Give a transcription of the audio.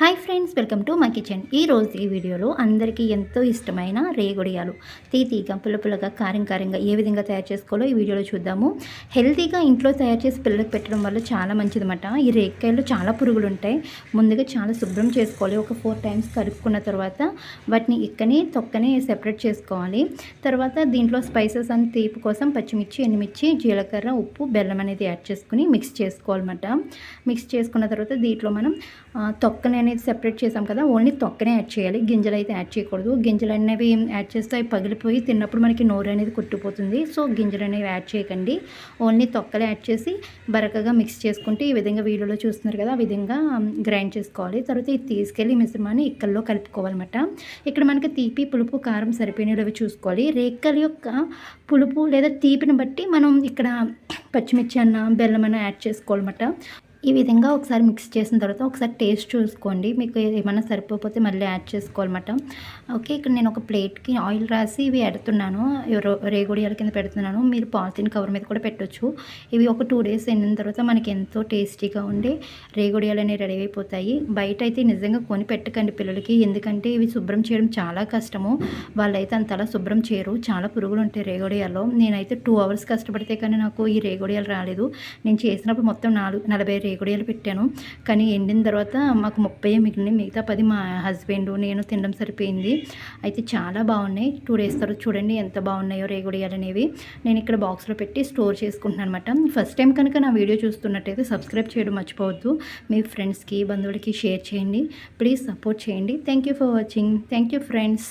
Hi friends welcome to my kitchen. ఈ రోజు ఈ వీడియోలో అందరికీ ఎంతో ఇష్టమైన రేగుడియాలు. తీతీగా పుల్ల పుల్లగా కారం కారంగా ఏ విధంగా తయారు చేసుకోవాలో ఈ వీడియోలో చూద్దాము. హెల్తీగా ఇంట్లో తయారు చేసి పిల్లలకు పెట్టడం వల్ల చాలా మంచిదన్నమాట. ఈ రేగ్కాయలు చాలా పురుగులు ఉంటాయి ముందుగా చాలా శుభ్రం చేసుకోవాలి. ఒక ఫోర్ టైమ్స్ కలుపుకున్న తర్వాత వాటిని ఇక్కని తొక్కని సెపరేట్ చేసుకోవాలి. తర్వాత దీంట్లో స్పైసెస్ అని తీపి కోసం పచ్చిమిర్చి ఎండుమిర్చి జీలకర్ర ఉప్పు బెల్లం అనేది యాడ్ చేసుకుని మిక్స్ చేసుకోవాలన్నమాట. మిక్స్ చేసుకున్న తర్వాత దీంట్లో మనం తొక్కనే తొక్కని అనేది సెపరేట్ చేసాం కదా ఓన్లీ తొక్కనే యాడ్ చేయాలి. గింజలు అయితే యాడ్ చేయకూడదు. గింజలు అనేవి యాడ్ చేస్తే అవి పగిలిపోయి తిన్నప్పుడు మనకి నోరు అనేది కుట్టిపోతుంది సో గింజలు అనేవి యాడ్ చేయకండి. ఓన్లీ తొక్కలు యాడ్ చేసి బరకగా మిక్స్ చేసుకుంటే ఈ విధంగా వీడియోలో చూస్తున్నారు కదా ఆ విధంగా గ్రైండ్ చేసుకోవాలి. తర్వాత ఇది తీసుకెళ్ళి మిశ్రమాన్ని ఇక్కల్లో కలుపుకోవాలన్నమాట. ఇక్కడ మనకి తీపి పులుపు కారం సరిపోయినవి చూసుకోవాలి. రేకల యొక్క పులుపు లేదా తీపిని బట్టి మనం ఇక్కడ పచ్చిమిర్చి అన్న బెల్లం అన్న యాడ్ చేసుకోవాలన్నమాట. ఈ విధంగా ఒకసారి మిక్స్ చేసిన తర్వాత ఒకసారి టేస్ట్ చూసుకోండి. మీకు ఏమైనా సరిపోతే మళ్ళీ యాడ్ చేసుకోవాలన్నమాట ఓకే ఇక్కడ నేను ఒక ప్లేట్కి ఆయిల్ రాసి ఇవి పెడుతున్నాను రో- రేగుడియాల కింద పెడుతున్నాను. మీరు పాలిథిన్ కవర్ మీద కూడా పెట్టొచ్చు. ఇవి ఒక టూ డేస్ ఎండిన తర్వాత మనకి ఎంతో టేస్టీగా ఉండి రేగుడియాలు అనేవి రెడీ అయిపోతాయి. బయట అయితే నిజంగా కొని పెట్టకండి పిల్లలకి. ఎందుకంటే ఇవి శుభ్రం చేయడం చాలా కష్టము. వాళ్ళైతే అంతలా శుభ్రం చేయరు. చాలా పురుగులు ఉంటాయి రేగుడియాల్లో నేనైతే టూ అవర్స్ కష్టపడితే కానీ నాకు ఈ రేగొడియాలు రాలేదు. నేను చేసినప్పుడు మొత్తం నాలుగు నలభై రేగుడియాలు పెట్టాను. కానీ ఎండిన తర్వాత మాకు ముప్పై మిగిలినాయి. మిగతా పది మా హస్బెండ్ నేను తినడం సరిపోయింది. అయితే చాలా బాగున్నాయి. టూ డేస్ తర్వాత చూడండి ఎంత బాగున్నాయో రేగుడియాలు అనేవి. నేను ఇక్కడ బాక్స్లో పెట్టి స్టోర్ చేసుకుంటున్నాను అనమాట ఫస్ట్ టైం కనుక నా వీడియో చూస్తున్నట్టయితే సబ్స్క్రైబ్ చేయడం మర్చిపోవద్దు. మీ ఫ్రెండ్స్కి బంధువులకి షేర్ చేయండి. ప్లీజ్ సపోర్ట్ చేయండి. Thank you for watching. Thank you friends.